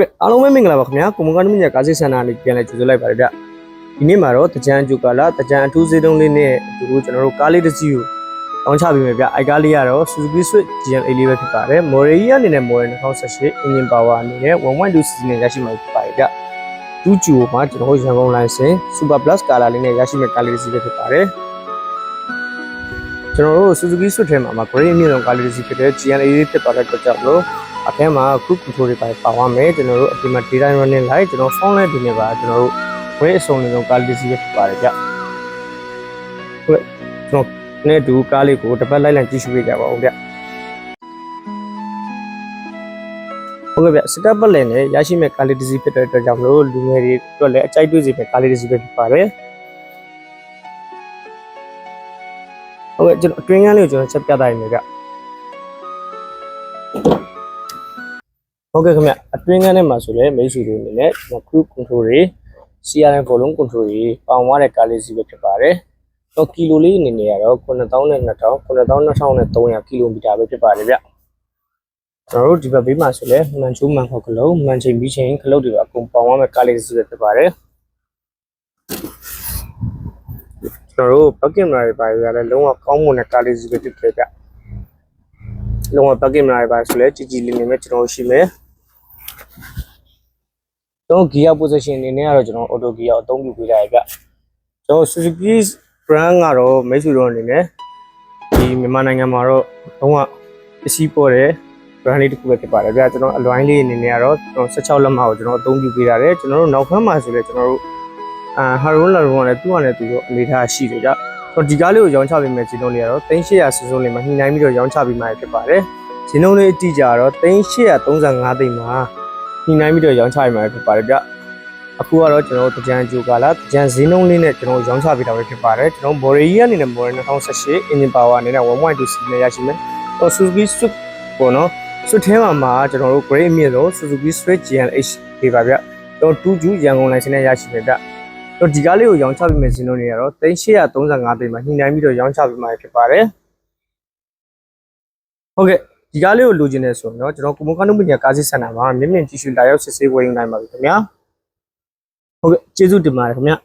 ကဲအားလုံးပဲမင်္ဂလာပါခင်ဗျာကိုမကန်မညာကားစစ်ဆန္ဒလေးပြန်လဲကြိုဆိုလိုက်ပါတယ်ဗျဒီနေ့မှာတော့တကြံကျူကာလာတကြံအထူးစေးတုံးလေးနဲ့အတူတူကျွန်တော်တို့ကားလေးတစ်စီးကိုတောင်းချပေးမယ်ဗျအိုက်ကားလေးကတော့ Suzuki Swift GLA လေးပဲဖြစ်ပါတယ် Moray အနေနဲ့ Moray 2018 engine power အနေနဲ့1.2 cc နဲ့ရရှိမှာဖြစ်ပါတယ်ဗျဒူးကျူမှာကျွန်တော်တို့ရန်ကုန်လိုင်စင် Super Plus color လေးနဲ့ရရှိမယ့်ကားလေးတစ်စီးပဲဖြစ်ပါတယ်ကျွန်တော်တို့ Suzuki Swift ထဲမှာမှာ grey အမြင့်ဆုံးကားလေးတစ်စီးဖြစ်တဲ့ GLA လေးဖြစ်သွားတဲ့အတွက်ကြောင့်မလို့ အထဲမှာ group control တွေပါပါသွားမယ်ကျွန်တော်တို့အပြင်မှာ data running light ကျွန်တော် phone နဲ့ဒီနေ့ပါကျွန်တော်တို့ grey အစုံလေးဆုံးကားလေးစီးပဲဖြစ်ပါတယ်ဗျဟုတ်ကျွန်တော်နဲ့တူကားလေးကိုတစ်ပတ်လိုက်လံကြည့်ရှုပေးကြပါဦးဗျဟုတ်ကဲ့ဗျစတက်ပတ်လည်နဲ့ရရှိမဲ့ကားလေးတစ်စီးဖြစ်တဲ့အတွက်ကြောင့်မလို့လူငယ်တွေအတွက်လည်းအကြိုက်တွေ့စေမဲ့ကားလေးတစ်စီးပဲဖြစ်ပါတယ်ဟုတ်ကဲ့ကျွန်တော်အတွင်းကန်းလေးကိုကျွန်တော်ချက်ပြသရမ ဟုတ်ကဲ့ခင်ဗျအတွင်းကန်းထဲမှာဆိုလဲမိတ်ဆွေတွေအနေနဲ့ crew control တွေ CRM volume control တွေပေါင်သွားတဲ့ကားလေးစီပဲဖြစ်ပါတယ်။တော့ကီလိုလေးအနေနဲ့ကတော့9000နဲ့2000 9000 2300ကီလိုမီတာပဲဖြစ်ပါတယ်ဗျ။ကျွန်တော်တို့ဒီဘက်ဘေးမှာဆိုလဲမန်ချိုးမန်ခေါက်ကလုံးမန်ချိန်ပြီးချိန်ခလုတ်တွေပါအကုန်ပေါင်သွားမဲ့ကားလေးစီပဲဖြစ်ပါတယ်။ကျွန်တော်တို့ bucket camera တွေပါရလဲလုံးဝကောင်းမွန်တဲ့ကားလေးစီပဲဖြစ်တယ်ဗျ။လုံးဝ bucket camera တွေပါဆိုလဲကြည်ကြည်လင်လင်ပဲကျွန်တော်တို့ရှိမယ်။ ကျွန်တော် gear position အနေနဲ့ကတော့ကျွန်တော် auto gear အသုံးပြုပေးလိုက်ရပြကျွန်တော် Suzuki brand ကတော့မိတ်ဆွေတို့အနေနဲ့ဒီမြန်မာနိုင်ငံမှာတော့လုံးဝပစ္စည်းပေါ်တဲ့ brand လေးတစ်ခုပဲဖြစ်ပါတယ်ဗျကျွန်တော်အလွိုင်းလေးအနေနဲ့ကတော့ကျွန်တော်16လက်မကိုကျွန်တော်အသုံးပြုပေးရတယ်ကျွန်တော်တို့နောက်ဖက်မှာဆိုလဲကျွန်တော်တို့အာဟာရွန်လာရွန်ကလည်းသူ့ဟာနဲ့သူတို့အနေထားရှိတယ်ကြကျွန်တော်ဒီကားလေးကိုရောင်းချပေးမယ်စီလုံးလေးကတော့3800စီစုံလေးမှာညှိနှိုင်းပြီးတော့ရောင်းချပေးမှာဖြစ်ပါတယ်ဇင်းလုံးလေးအတိအကျတော့3835သိန်းမှာ ညှိနှိုင်းပြီးတော့ရောင်းချရမှာဖြစ်ပါတယ်ဗျအခုကတော့ကျွန်တော်တို့တကြံဂျူကာလာတကြံဈေးနှုန်းလေးနဲ့ကျွန်တော်တို့ရောင်းချပေးတာပဲဖြစ်ပါတယ်ကျွန်တော်မော်ရီကြီးအနေနဲ့မော်ရီ2018 engine power အနေနဲ့1.2 cc နဲ့ရရှိမယ်ဟို Suzuki Swift ပေါ့နော် Swift ထဲမှာမှာကျွန်တော်တို့ grade အမြင့်ဆုံး Suzuki Swift GLH တွေပါဗျကျွန်တော် 2Ju ရန်ကုန်လိုင်စင်နဲ့ရရှိမယ်ဗျကျွန်တော်ဒီကားလေးကိုရောင်းချပေးမယ်ဈေးနှုန်းတွေကတော့3835သိန်းမှာညှိနှိုင်းပြီးတော့ရောင်းချပေးမှာဖြစ်ပါတယ်ဟုတ်ကဲ့ ဒီကားလေးကိုလိုချင်နေဆိုရင်တော့ကျွန်တော်ကိုမကနုပညာကားစစ်စင်တာမှာမြင့်မြင့်ကြည့်ရှုလာရောက်စစ်ဆေးဝယ်ယူနိုင်ပါပြီခင်ဗျာဟုတ်ကဲ့ကျေးဇူးတင်ပါတယ်ခင်ဗျာ